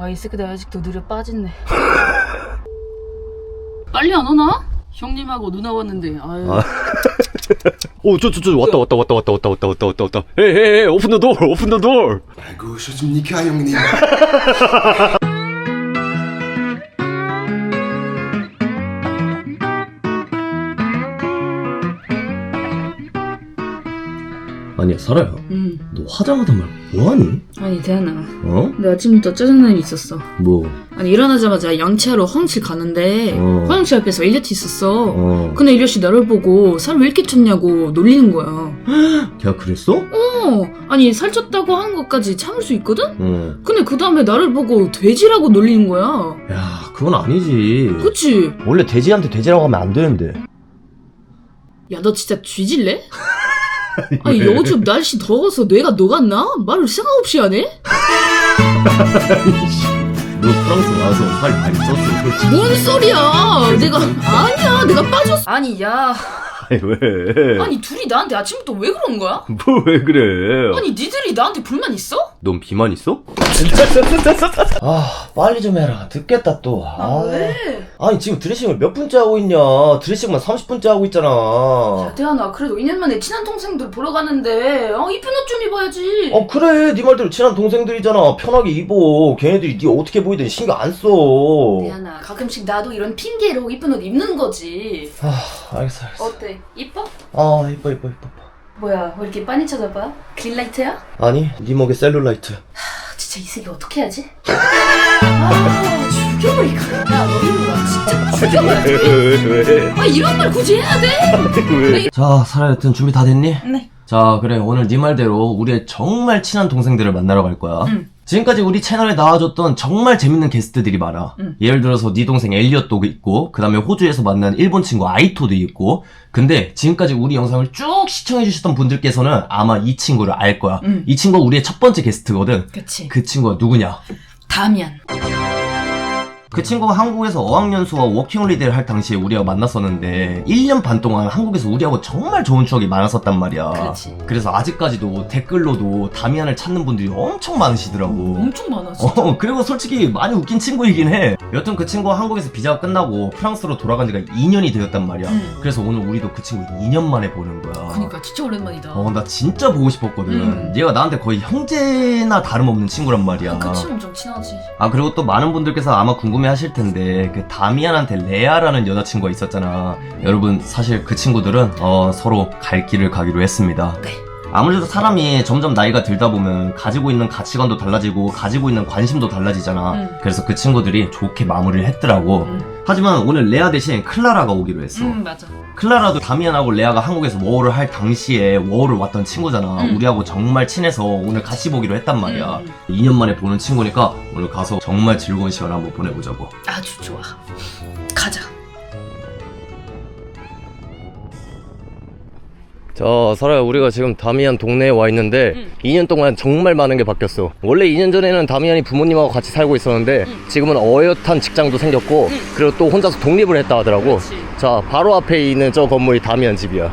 아, 이 새끼들 아직도 느려 빠졌네. 빨리 안 오나? 형님하고 누나 왔는데, 아유. 아. 오, 저, 저, 저, 왔다, 왔다, 왔다, 왔다, 왔다, 왔다, 왔다, 왔다, 왔다. 에이, 에이, 에이, 오픈 더 door, 오픈 더 door. 아이고 쇼집니까 형님 아니야, 사라야. 응. 너 화장하다 말 뭐하니? 아니, 대한아. 어? 근데 아침부터 짜증난 일이 있었어. 뭐, 아니, 일어나자마자 양치하러 화장실 가는데, 어. 화장실 앞에서 일리엇이 있었어. 어. 근데 일리엇이 나를 보고 살 왜 이렇게 쪘냐고 놀리는 거야. 걔가 그랬어? 어, 아니, 살쪘다고 하는 것까지 참을 수 있거든? 어. 근데 그 다음에 나를 보고 돼지라고 놀리는 거야. 야, 그건 아니지. 그치? 원래 돼지한테 돼지라고 하면 안 되는데. 야, 너 진짜 쥐질래? 아니, 요즘 날씨 더워서 뇌가 녹았나? 말을 생각 없이 하네? 너 프랑스 와서 살 많이 쪘어, 그렇지? 뭔 소리야! 내가, 아니야, 내가 빠졌어. 아니, 야. 아니, 왜? 아니, 둘이 나한테 아침부터 왜 그런 거야? 뭐 왜 그래? 아니, 니들이 나한테 불만 있어? 넌 비만 있어? 아, 빨리 좀 해라. 듣겠다 또. 아, 왜? 아니, 지금 드레싱을 몇 분째 하고 있냐? 드레싱만 30분째 하고 있잖아. 야, 대한아, 그래도 2년 만에 친한 동생들 보러 가는데, 어, 이쁜 옷 좀 입어야지. 어, 그래. 네 말대로 친한 동생들이잖아. 편하게 입어. 걔네들이 네 어떻게 보이든 신경 안 써. 대한아, 가끔씩 나도 이런 핑계로 이쁜 옷 입는 거지. 아, 알겠어, 알겠어. 어때? 이뻐? 아, 이뻐, 이뻐, 이뻐. 뭐야, 왜 이렇게 빤히 쳐다봐? 그린라이트야? 아니, 네 목에 셀룰라이트. 아, 진짜 이 새끼 어떻게 하지? 아, 죽여버릴까? 야, 너 이거 봐. 진짜 죽여버려. 왜? 아, 이런 말 굳이 해야 돼? 왜? 자, 사라 여튼 준비 다 됐니? 네. 자, 그래. 오늘 네 말대로 우리의 정말 친한 동생들을 만나러 갈 거야. 응. 지금까지 우리 채널에 나와줬던 정말 재밌는 게스트들이 많아. 응. 예를 들어서 네 동생 엘리엇도 있고, 그 다음에 호주에서 만난 일본 친구 아이토도 있고, 근데 지금까지 우리 영상을 쭉 시청해주셨던 분들께서는 아마 이 친구를 알 거야. 응. 이 친구가 우리의 첫 번째 게스트거든. 그치. 그 친구가 누구냐? 다미안. 그 친구가 한국에서 어학연수와 워킹홀리데이를 할 당시에 우리하고 만났었는데 1년 반 동안 한국에서 우리하고 정말 좋은 추억이 많았었단 말이야. 그렇지. 그래서 아직까지도 댓글로도 다미안을 찾는 분들이 엄청 많으시더라고. 엄청 많아, 진짜. 어, 그리고 솔직히 많이 웃긴 친구이긴 해. 여튼 그 친구가 한국에서 비자가 끝나고 프랑스로 돌아간 지가 2년이 되었단 말이야. 음. 그래서 오늘 우리도 그 친구 2년 만에 보는 거야. 그니까, 진짜 오랜만이다. 어, 나 진짜 보고 싶었거든. 음. 얘가 나한테 거의 형제나 다름없는 친구란 말이야. 그치, 엄청 친하지. 아 그리고 또 많은 분들께서 아마 궁금해 하실 텐데 그 다미안한테 레아라는 여자친구가 있었잖아 여러분 사실 그 친구들은 어, 서로 갈 길을 가기로 했습니다 네. 아무래도 사람이 점점 나이가 들다 보면 가지고 있는 가치관도 달라지고 가지고 있는 관심도 달라지잖아 음. 그래서 그 친구들이 좋게 마무리를 했더라고 음. 하지만 오늘 레아 대신 클라라가 오기로 했어 응, 맞아. 클라라도 다미안하고 레아가 한국에서 워홀을 할 당시에 워홀을 왔던 친구잖아. 음. 우리하고 정말 친해서 오늘 같이 보기로 했단 말이야. 음, 2년 만에 보는 친구니까 오늘 가서 정말 즐거운 시간 한번 보내보자고. 아주 좋아. 가자. 자, 설아야, 우리가 지금 다미안 동네에 와 있는데 응. 2년 동안 정말 많은 게 바뀌었어. 원래 2년 전에는 다미안이 부모님하고 같이 살고 있었는데 지금은 어엿한 직장도 생겼고 그리고 또 혼자서 독립을 했다 하더라고. 그렇지. 자, 바로 앞에 있는 저 건물이 다미안 집이야.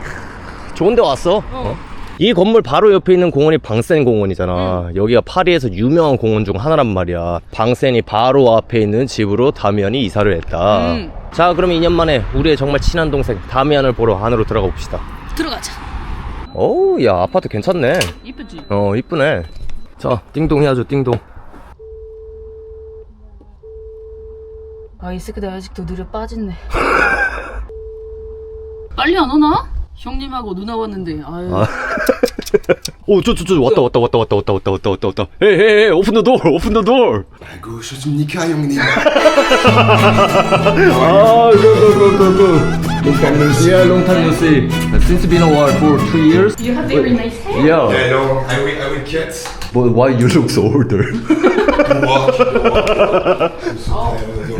좋은데 왔어? 어? 이 건물 바로 옆에 있는 공원이 방센 공원이잖아. 여기가 파리에서 유명한 공원 중 하나란 말이야. 방센이 바로 앞에 있는 집으로 다미안이 이사를 했다. 음. 자, 그럼 2년 만에 우리의 정말 친한 동생 다미안을 보러 안으로 들어가 봅시다. 들어가자. 어우, 야, 아파트 괜찮네. 이쁘지? 어, 이쁘네. 자, 띵동 해야죠, 띵동. 아, 이 새끼들 아직도 느려 빠졌네. 빨리 안 오나? 형님하고 누나 왔는데, 아유. 아. 오, 저, 저, 저, 왔다, 왔다, 왔다, 왔다, 왔다, 왔다, 왔다, 왔다, 왔다. 에이, 에이, 에이, 오픈 더 door, 오픈 더 door. 아이고 쇼집니까 형님 아, go, go, go, go, go. Long time no see. Yeah, long time no see. Since been a while, for two years. You have very nice hair. Yeah. Hello I will, I will cut But why you look so older? walk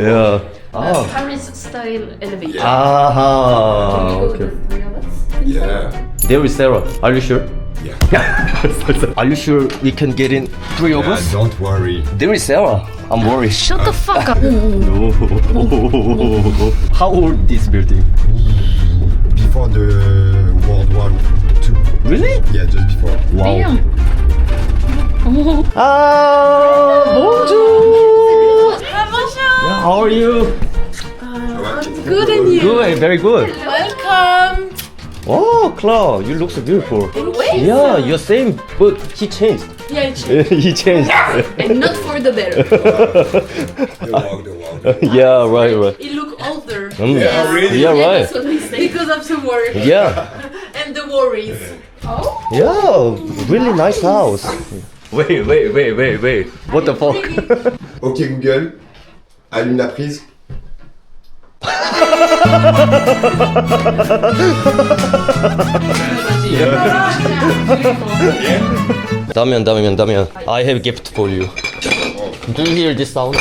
yeah. 아. Paris style elevator. 아하. Go with Okay. the three of us. Yeah There is Sarah. Are you sure? Yeah Are you sure we can get in three of us? don't worry There is Sarah. I'm worried. Shut the fuck up. No. How old this building? Before the World War II Really? Yeah just before Wow. Damn. Ah, bonjour. How are you? Good and you. Good, very good. Welcome. Oh, Cloud, you look so beautiful. Wait. Yeah, you're same, but he changed. Yeah, it's he changed. and not for the better. The walk, the walk. yeah, right, right. He look older. Mm. Yeah, really? Yeah, right. That's what we say. Because of the work Yeah, and the worries. Oh. yeah, really nice house. Wait, wait, wait, wait, wait. What the fuck? Ok Google, allume la prise. Damian, Damian, Damian. I have a gift for you. Do you hear this sound?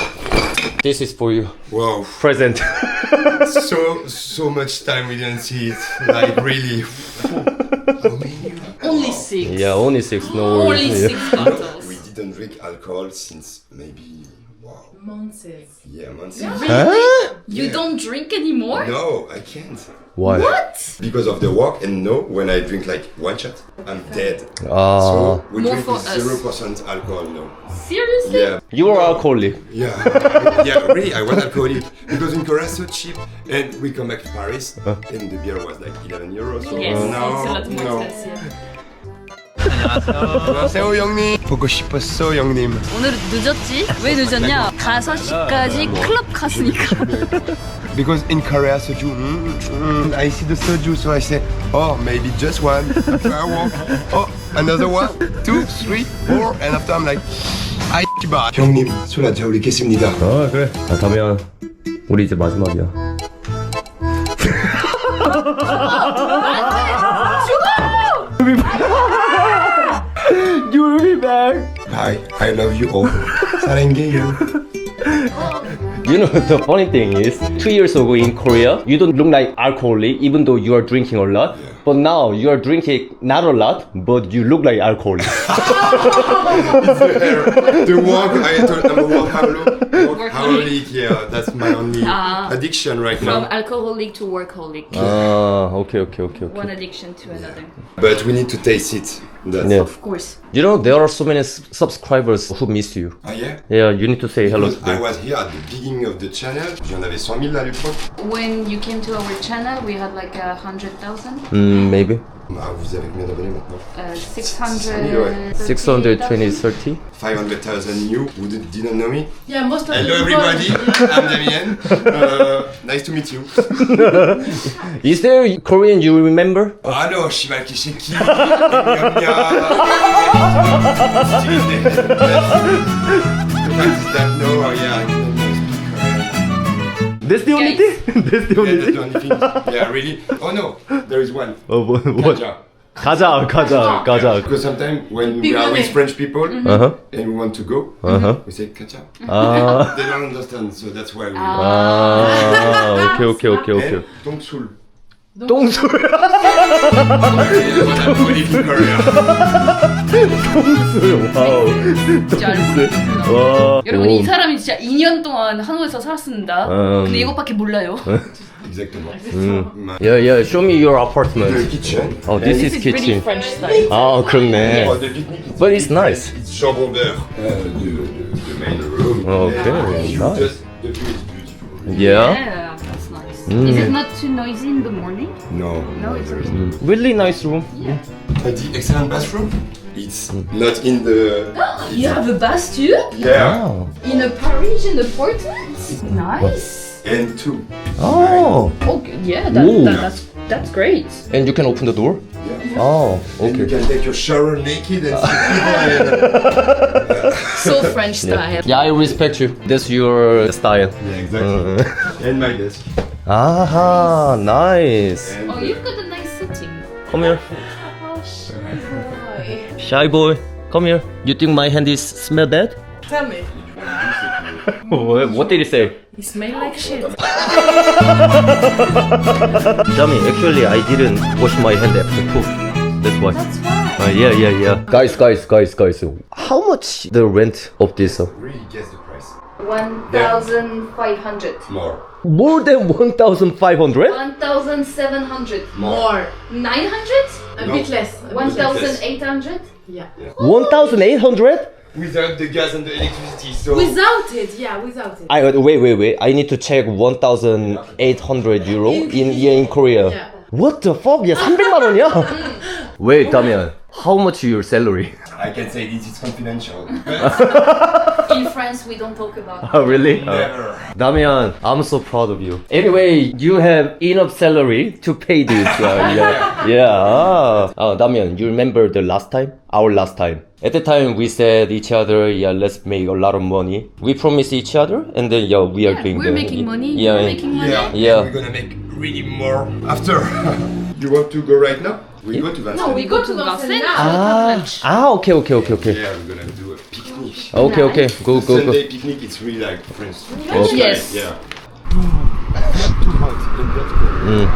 This is for you. Wow, Present. so so much time we didn't see it. Like really. Only six. yeah, only six. No Only worries. six bottles. We didn't drink alcohol since maybe wow. Months. Yeah, months. Huh? You don't drink anymore? No, I can't. Why? What? Because of the walk and no, when I drink like one shot, I'm dead. Ah, So we More drink for with us. zero percent alcohol now. Seriously? Yeah, you are alcoholic. yeah, yeah. Really, I was alcoholic because in Korea so cheap, and we come back to Paris, and the beer was like 11 euros. So Yes, no, it's a lot more no. expensive. 안녕하세요 형님. 보고 싶었어 형님. 오늘은 늦었지? 왜 늦었냐? 5시까지 클럽 갔으니까. Because in Korea soju, mm, mm, I see the soju, so I say, oh maybe just one. After I walk, oh another one, two, three, four, and after I'm like, I bar. 형님 술 한잔 올리겠습니다. 아 그래. 아 다미안, 우리 이제 마지막이야. back. Bye, I love you all. 사랑해요. You know the funny thing is, two years ago in Korea, you don't look like alcoholic even though you are drinking a lot. But now you are drinking not a lot, but you look like alcoholic. The walk, I told I'm a workaholic. Workaholic, yeah, that's my only Ah. addiction right now. From alcoholic to workaholic. 아, okay, okay, okay, okay. One addiction to another. But we need to taste it. That's Yeah. Of course. You know there are so many s- subscribers who miss you. Ah yeah? Yeah, you need to say hello to Because I was here at the beginning of the channel. J'en avais 100 000 à l'époque. When you came to our channel, we had like a hundred thousand, Mm, maybe Ah, vous avez combien d'abonnés maintenant? uh, six ouais. hundred. 620, 30. 500,000 new who did- didn't know me. Yeah, most of Hello the everybody, I'm Damien. Uh, nice to meet you. Is there a Korean you remember? Ah non, Shival Kishiki. No, oh, yeah. That's the only Guys. thing? That's the only Yeah, thing? Yeah, really. Oh no, there is one. Oh, what? Kaja. Kaja, Kaja, Kaja. Because sometimes when we are with. French people mm-hmm. Uh-huh, and we want to go, uh-huh. we say Kaja. Ah, They don't understand, so that's why we. ah, ah okay, okay, okay, okay. And Tongsul. 똥술. Korea. 와우. 진짜 알고 있구나. 와. 여러분 오. 이 사람이 진짜 2년 동안 한국에서 살았습니다. 음. 근데 이것밖에 몰라요. Exactement. 음. Yeah, yeah. Show me your The apartment. kitchen. Oh, this is is kitchen. French style. 아, 그렇네. Oh, the picnic. But it's nice. It's chambre d'air. Uh, the, the, the main room. Okay, you nice. Just, the view is beautiful. Yeah. Yeah, that's nice. Mm. Is it not too noisy in the morning? No, No, it's there is okay. Really nice room. Uh, the excellent bathroom. It's not in the. You have a bath too? Yeah. Oh. In a Parisian apartment? Nice. And two. Oh. Okay, yeah, that, Ooh. that, that's that's great. And you can open the door? Yeah. Oh, And you can take your shower naked and sleep and So French style. Yeah, I respect you. That's your style. Yeah, exactly. and my desk. Aha, nice. And Oh, you've got a nice setting. Come here. Oh, shy boy. Shy boy. Come here. You think my hand is smell bad? Tell me. what, what did he say? You smell like shit. Dummy, actually I didn't wash my hand after poop. That's why. That's why. Uh, yeah, yeah, yeah. Guys, guys, guys, guys. How much the rent of this? uh? really guess the price. 1,500. More. More than 1,500? 1,700. More. 900? A No. bit less. a bit less. 1,800? 1,800? without the gas and the electricity. So Without it, yeah, without it. I wait wait wait. I need to check 1,800 euro in in Korea. Yeah. What the fuck? 야 300만 원이야? Wait, 다면 how much your salary? I can say this is confidential. In France, we don't talk about. Oh really? Never. Damian, I'm so proud of you. Anyway, you have enough salary to pay this. Yeah, yeah. yeah. Ah. Oh, Damian, you remember the last time? Our last time. At the time, we said each other, yeah, let's make a lot of money. We promised each other, and then yeah, we are doing We're the making money. Yeah, You're making money. Yeah. Yeah. We're gonna make really more after. you want to go right now? We go to Vincennes. No, we go to Vincennes. Ah, ah, okay, okay, okay, okay. Yeah, we're gonna do a picnic. Okay, okay, go, go, go. Sunday picnic. It's really like friends. Okay. Yes. Yeah.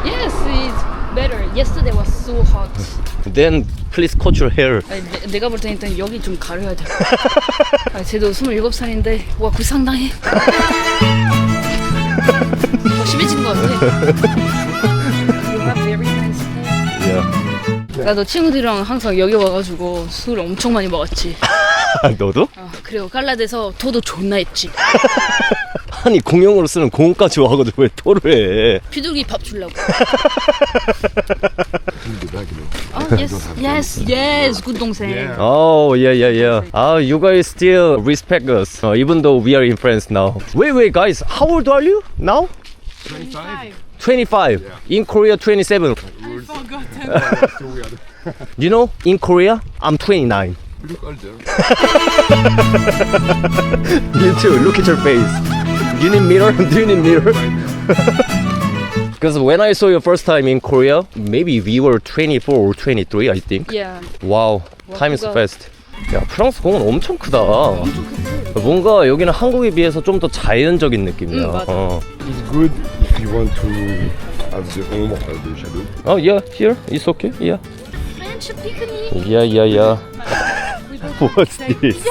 Yes, it's better. Yesterday was so hot. Then please cut your hair. 아니, 내, 내가 볼 때는 일단 여기 좀 가려야 돼. 아, 쟤도 27살인데 와 구상당해. 더 심해지는 것 같아. 나도 친구들이랑 항상 여기 와가지고 술 엄청 많이 먹었지. 너도? 어, 그리고 깔라대서 토도 존나 했지. 아니 공용으로 쓰는 공까지 와가지고 왜 토를 해? 비둘기 밥 주려고. 어, yes, yes, yes, good 동생. Oh yeah yeah yeah. Ah, you guys still respect us, uh, even though we are in France now. Wait wait guys, how old are you now? 25. 25. In Korea, 27. You know, in Korea, I'm 29. You too. Look at your face. You need mirror? Do you need mirror? Because when I saw you first time in Korea, maybe we were 24 or 23, I think. Yeah. Wow, time is fast. 야, 프랑스 공원 엄청 크다. 뭔가 여기는 한국에 비해서 좀 더 자연적인 느낌이야. 응, 맞아. 어. It's good if you want to have the ombre, uh, the shadow. Oh, yeah, here, it's okay, yeah. French picnic. Yeah, yeah, yeah. What's this?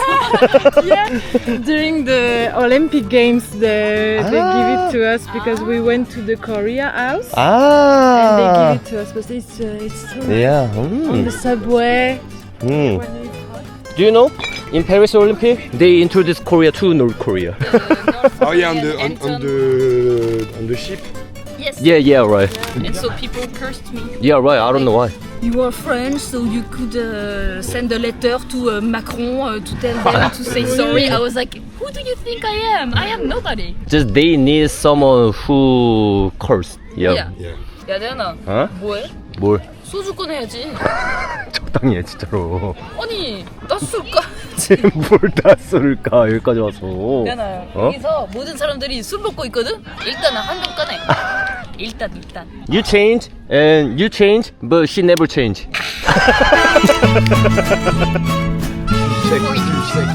During the Olympic Games, the, they Ah. give it to us because we went to the Korea house and they 아, give it to us. But it's, uh, it's so yeah. on 음, the subway. 음. Do you know? In Paris Olympic, they introduced Korea to North Korea. Oh yeah, on the on, on the on the ship. Yes. yeah, yeah, right. And so people cursed me. Yeah, right. I don't know why. You are French, so you could uh, send a letter to uh, Macron uh, to tell them to say sorry. I was like, who do you think I am? I am nobody. Just they need someone who cursed. Yeah. 야, Yeah. 야 대현아, 어? 뭐해? 뭘? 소주 꺼내야지. 적당히 해 진짜로. 아니, 나 술까? 뭘다 쏠까 여기까지 와서. 대현아, 어? 여기서 모든 사람들이 술 먹고 있거든? 일단은 한병 꺼내. 일단, 일단. You change and you change, but she never change. Shake, you shake.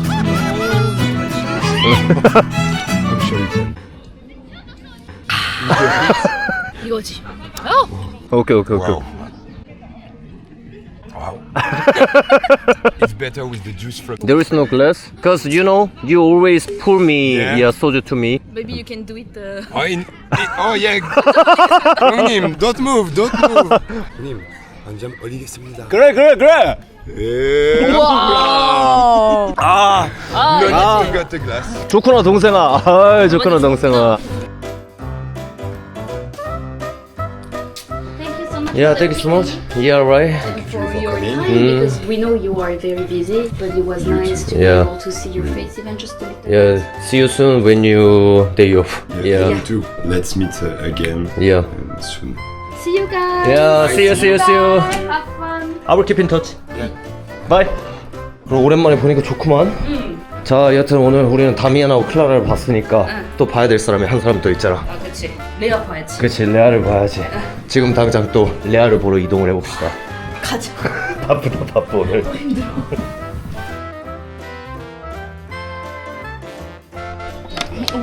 I'm sure you can. 이거지. 어? 오케이 오케이 오케이. Wow. Wow. it's better with the juice from. There is no glass, cause you know you always pour me Yeah. yeah, soju to me. Maybe you can do it. Uh... Oh, in, in, oh yeah. 형님, don't move, don't move. 형님, 한잔 올리겠습니다. 그래 그래 그래. 예. Oh. 아 the glass. 좋구나 동생아. 아 좋구나 동생아. Thank you so much. Yeah, thank you so much. Yeah, right. for your time Mm. because we know you are very busy, but it was nice to Yeah. be able to see your face even just a little. Yeah, see you soon when you day off. Yeah, You too. Let's meet uh, again yeah. and soon. See you guys. Yeah, see you, see you, see you. Have fun. I will keep in touch. Bye. 그럼 오랜만에 보니까 좋구만. 자, 여튼 오늘 우리는 다미안하고 클라라를 봤으니까 또 봐야 될 사람이 한 사람 더 있잖아. 아, 그렇지. 레아 봐야지. 그치, 레아를 봐야지. 지금 당장 또 레아를 보러 이동을 해봅시다. 가자. 바쁘다, 바빠 오늘.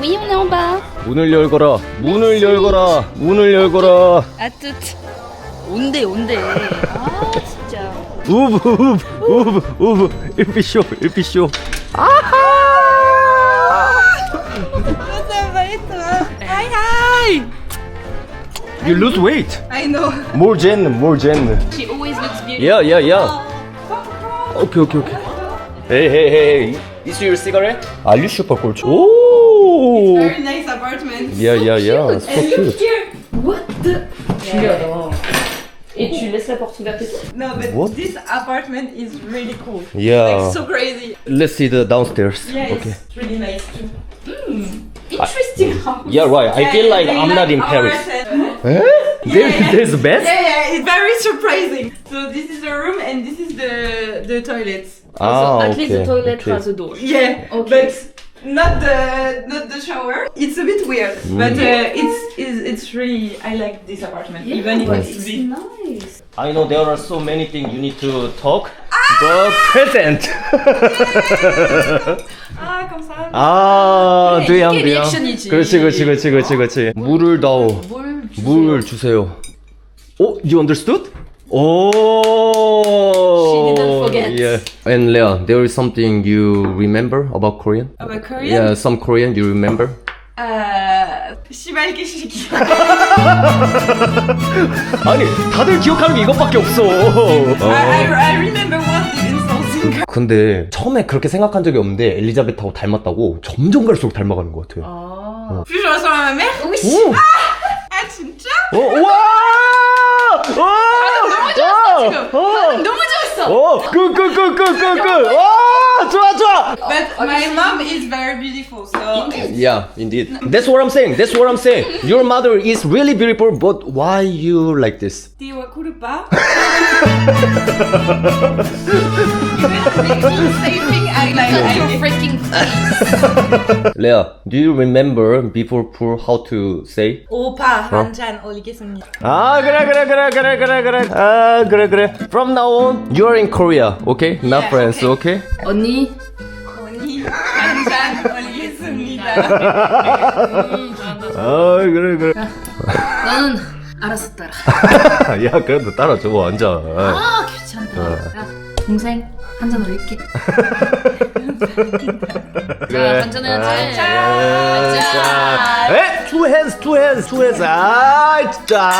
Oui, on est en bas. 문을 열거라, 문을 열거라, 문을 열거라. À tout. 온대, 온대. 아, 진짜. 우브, 우브, 우브, 우브. 일피쇼, 일피쇼. 아하! Why? You lose weight. I know. More Jen, more Jen. She always looks beautiful. Yeah, yeah, yeah. Oh, okay, okay, okay. Hey, hey, hey, hey. Is your cigarette? Are you super cool? Oh. Very nice apartment. Yeah, yeah, yeah. So And look here. What the? Et tu laisses la porte ouverte No, but this apartment is really cool. Yeah. Like so crazy. Let's see the downstairs. Yeah, Okay. it's really nice too. Mm. Interesting house. Yeah, right. I feel like I'm not in our Paris. set. There, there's a bed? Yeah, yeah, it's very surprising. So this is the room and this is the the toilet. Ah, At least the toilet okay. has a door. Yeah, Okay. but not the not the shower. It's a bit weird, Mm. but uh, it's, it's it's really I like this apartment yeah, even if it's It's big. nice. I know there are so many things you need to talk, but present. Ah, comme ça. 아, 그래, 두양 이게 두양. 리액션이지. 그렇지, 그렇지, 그렇지, 그렇지, 그렇지. 물을 넣어. 뭘 주세요. 물 주세요. 어, you understood? Oh. She didn't forget. Yeah. And Leah, there is something you remember about Korean? About Korean? Yeah, some Korean you remember? Uh, 시발게 시기. 아니, 다들 기억하는 게 이것밖에 없어. I, I, I remember one thing. 근데 처음에 그렇게 생각한 적이 없는데 엘리자베트하고 닮았다고 점점 갈수록 닮아가는 것 같아. Plus je ressemble à ma mère. Oui. 오! Ah, 진짜? 어, 와! 와! 어! 너무 좋았어. 어! 그, 그, 그, 그, 그, 그! 와! 좋아, 좋아! But my mom is very beautiful, so. Yeah, indeed. That's what I'm saying. That's what I'm saying. Your mother is really beautiful, but why you like this? Tiwa kurupa. Saving I Leah, do you remember before pool how to say? 오빠 한 잔 올리겠습니다. 아 그래 그래 그래 그래 그래 그래 아 그래 그래 From now on, you're in Korea, okay? Not Yeah, France, okay? 언니. 언니 한 잔 올리겠습니다. 아 그래 그래 너는 알아서 따라. 야 그래도 따라줘 완전 아 귀찮다. 야 동생 한 잔 올릴게. 자 한잔 해야지. 자, 에? Two hands, two hands, two hands 아 진짜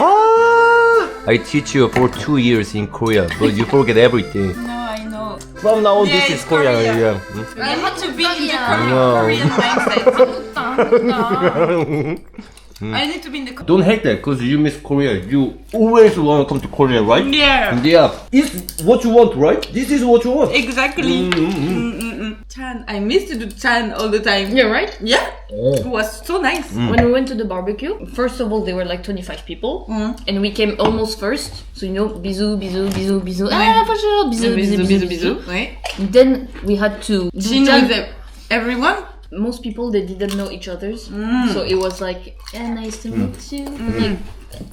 아 I teach you for two years in Korea but you forget everything No, I know. From now on, Yeah, this it's is Korean. Korea. Yeah. 음. I have to be in the No. Korean, Korean mindset. Mm. I need to be in the. Don't hate that because you miss Korea. You always want to come to Korea, right? Yeah. Yeah. It's what you want, right? This is what you want. Exactly. Mm-hmm. Mm-mm-mm. Chan, I missed to do Chan all the time. Yeah right. Yeah, oh. it was so nice. Mm. When we went to the barbecue, first of all, there were like 25 people, mm. and we came almost first. So you know, bisous, bisous, bisous, bisous. Ah, bonjour, bisous, bisous, bisous, bisous. Ouais. Then we had to. do She Jan- knows ev- everyone Most people they didn't know each other's, Mm. so it was like, yeah, nice to meet you. Like,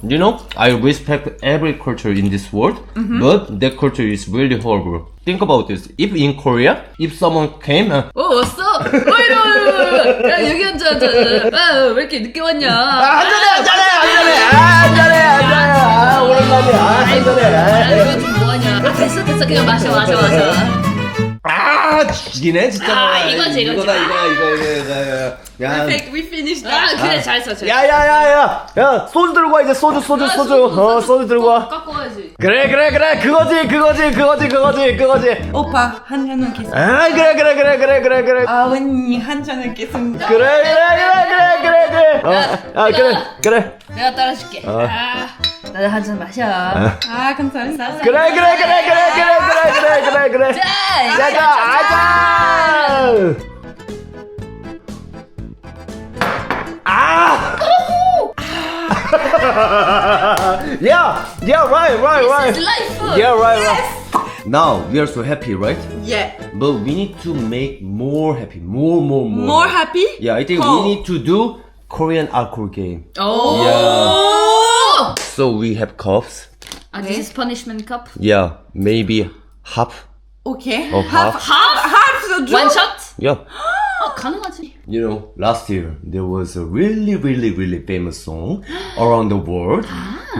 You know, I respect every culture in this world, Mm-hmm. but that culture is really horrible. Think about this. If in Korea, if someone came, uh, 어 왔어? 어 이리 와, 이리 와. 야 여기 앉아 앉아. 아왜 이렇게 늦게 왔냐? 한잔해, 한잔해, 한잔해, 한잔해, 한잔해, 아, 오랜만이야, 아, 한잔해. 아 이거 좀 뭐하냐? 아, 됐어 됐어 그냥 마셔 마셔 마셔. 아, 죽이네, 진짜. 아, 이거지, 이거지. 이거다, 이거, 이거, 이거, 이거. 야, Perfect, we finished 아 that. 그래 잘했어 잘했어. 야, 야, 야, 야, 야, 소주 들고 와, 이제 소주, 소주, 소주. 어, 소주 들고 와. 깎고 와야지. 그래, 그래, 그래, 그거지, 그거지, 그거지, 그거지, 그거지. 오빠 한잔 올겠습니다. 아, 그래, 그래, 그래, 그래, 그래, 그래. 아 언니 한잔 올겠습니다. 그래, 그래, 그래, 그래, 그래, 그래. 어, 아, 그래, 그래. 내가 따라줄게. 아, 나도 한 잔 마셔. 아 감사합니다. 그래, 그래, 그래, 그래, 그래, 그래, 그래, 그래, 그래. 짠! 자, 자, 아자. 아! yeah, yeah, right, right, right. It's life. Yeah, right, right. Now we are so happy, right? Yeah. But we need to make more happy, more, more, more. More happy? Yeah, I think How? we need to do Korean alcohol game. 오. Yeah. So we have cups. 아, this is punishment cup. Yeah, maybe half. Okay. Of half. half half the One drink. shot? Yeah. 아, 가능하지. You know, last year there was a really, really, really famous song around the world.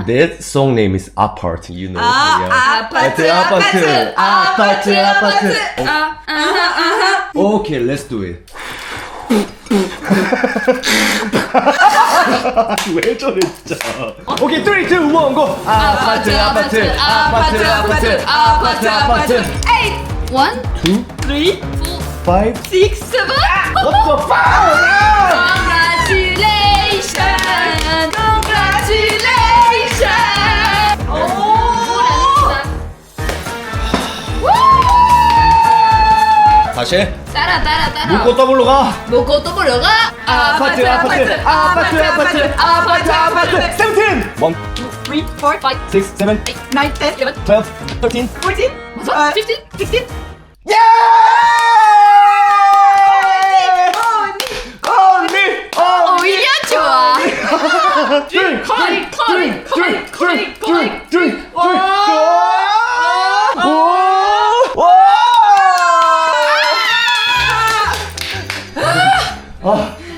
That song name is Apart. You know. 아, 아파트, 아파트, 아파트, 아파트. 아, 아하, 아하. Okay, let's do it. 왜 저래 진짜. 오케이, 3, 2, 1, go. 아파트, 아파트, 아파트, 아파트, 아파트, 아파트. One, Two, three, five, six, seven. what the fuck? Congratulations! 다시 따라 따라 따라 묶고 더블로 가. 먹고 또 보러 가 아파트 아파트 아파트 아파트 아파트 아파트 세븐틴 원 Three, four, five, six seven nine, ten, eleven, twelve thirteen fourteen, 맞아? uh, 15? sixteen. 예! 언니 언니 오히려 좋아 drink 커리 커리 커리 커리 커리 drink 아,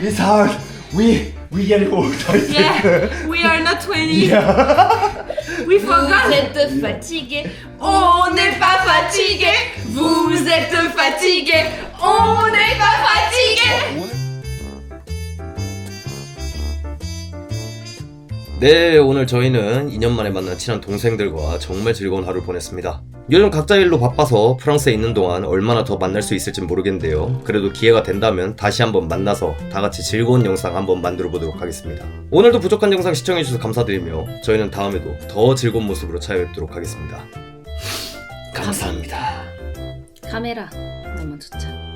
it's hard. We we getting old. I think. Yeah, we are not 20. We Vous forgot. êtes fatigué On n'est pas fatigué. Vous êtes fatigué. On n'est pas fatigué. 네, 오늘 저희는 2년 만에 만난 친한 동생들과 정말 즐거운 하루를 보냈습니다. 요즘 각자 일로 바빠서 프랑스에 있는 동안 얼마나 더 만날 수 있을지 모르겠는데요. 그래도 기회가 된다면 다시 한번 만나서 다 같이 즐거운 영상 한번 만들어 보도록 하겠습니다. 오늘도 부족한 영상 시청해주셔서 감사드리며 저희는 다음에도 더 즐거운 모습으로 찾아뵙도록 하겠습니다. 감사합니다. 카메라 너무 좋죠